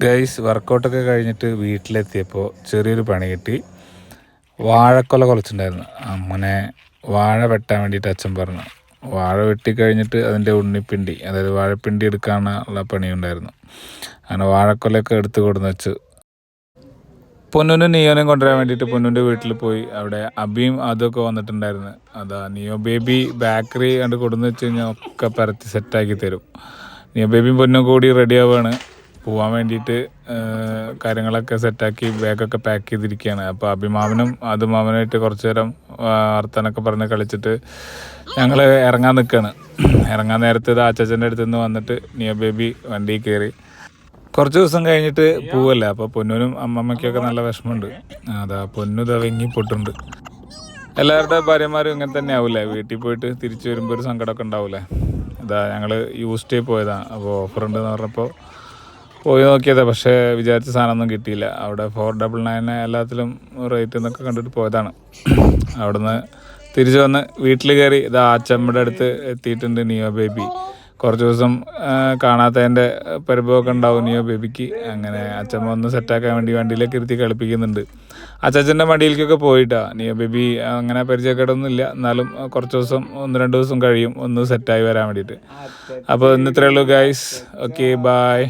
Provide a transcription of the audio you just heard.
Guys വർക്കൗട്ടൊക്കെ കഴിഞ്ഞിട്ട് വീട്ടിലെത്തിയപ്പോൾ ചെറിയൊരു പണി കിട്ടി. വാഴക്കൊല കുറച്ചിട്ടുണ്ടായിരുന്നു അങ്ങനെ വാഴ വെട്ടാൻ വേണ്ടിയിട്ട് അച്ഛൻ പറഞ്ഞു. വാഴ വെട്ടി കഴിഞ്ഞിട്ട് അതിന്റെ ഉണ്ണിപ്പിണ്ടി അതായത് വാഴപ്പിണ്ടി എടുക്കാനുള്ള പണിയുണ്ടായിരുന്നു അങ്ങനെ വാഴക്കൊലയൊക്കെ എടുത്ത് കൊടുന്ന് വെച്ച്. പൊന്നുനും നിയോനും കൊണ്ടുവരാൻ വേണ്ടിയിട്ട് പൊന്നുന്റെ വീട്ടിൽ പോയി. അവിടെ അബിയും അതൊക്കെ വന്നിട്ടുണ്ടായിരുന്നു. അതാ നിയോ ബേബി ബേക്കറി കണ്ട് കൊടുന്ന് വെച്ച് കഴിഞ്ഞാൽ ഒക്കെ പരത്തി സെറ്റാക്കി തരും. നിയോ ബേബിയും പൊന്നും കൂടി റെഡി ആവുകയാണ്. പോവാൻ വേണ്ടിയിട്ട് കാര്യങ്ങളൊക്കെ സെറ്റാക്കി ബാഗൊക്കെ പാക്ക് ചെയ്തിരിക്കുകയാണ്. അപ്പോൾ അഭിമാമനും അതുമാമനായിട്ട് കുറച്ച് നേരം വർത്തനൊക്കെ പറഞ്ഞ് കളിച്ചിട്ട് ഞങ്ങൾ ഇറങ്ങാൻ നിൽക്കുകയാണ് ഇറങ്ങാൻ നേരത്ത് ഇത് അച്ചാച്ചന്റെ അടുത്ത് നിന്ന് വന്നിട്ട് നിയോ ബേബി വണ്ടിയിൽ കയറി കുറച്ച് ദിവസം കഴിഞ്ഞിട്ട് പോവല്ലേ? അപ്പോൾ പൊന്നൂനും അമ്മമ്മയ്ക്കൊക്കെ നല്ല വിഷമമുണ്ട്. അതാ പൊന്നു തവങ്ങി പൊട്ടുണ്ട്. എല്ലാവരുടെ ഭാര്യമാരും ഇങ്ങനെ തന്നെ ആവില്ലേ? വീട്ടിൽ പോയിട്ട് തിരിച്ചു വരുമ്പോൾ ഒരു സങ്കടമൊക്കെ ഉണ്ടാവില്ലേ? ഇതാ ഞങ്ങൾ യൂസ് ഡേ പോയതാണ് അപ്പോൾ ഓഫർ ഉണ്ടെന്ന് പറഞ്ഞപ്പോൾ പോയി നോക്കിയത് പക്ഷേ വിചാരിച്ച സാധനമൊന്നും കിട്ടിയില്ല. അവിടെ ഫോർ ഡബിൾ നയൻ എല്ലാത്തിലും റേറ്റ് എന്നൊക്കെ കണ്ടിട്ട് പോയതാണ്. അവിടുന്ന് തിരിച്ചു വന്ന് വീട്ടിൽ കയറി ഇത് ആച്ചമ്മയുടെ അടുത്ത് എത്തിയിട്ടുണ്ട് നിയോ ബേബി. കുറച്ച് ദിവസം കാണാത്തതിന്റെ പരിഭവമൊക്കെ ഉണ്ടാവും നിയോ ബേബിക്ക്. അങ്ങനെ അച്ചമ്മ ഒന്ന് സെറ്റാക്കാൻ വേണ്ടി വണ്ടിയിലേക്ക് ഇരുത്തി കളിപ്പിക്കുന്നുണ്ട്. അച്ചാച്ചന്റെ വണ്ടിയിലേക്കൊക്കെ പോയിട്ടാ. നിയോ ബേബി അങ്ങനെ പരിചയക്കേടൊന്നും ഇല്ല എന്നാലും കുറച്ച് ദിവസം ഒന്ന് രണ്ട് ദിവസം കഴിയും. ഒന്ന് സെറ്റായി വരാൻ വേണ്ടിയിട്ട്. അപ്പോൾ ഇന്ന് ഇത്രയേ ഉള്ളൂ ഗൈസ് ഓക്കെ ബായ്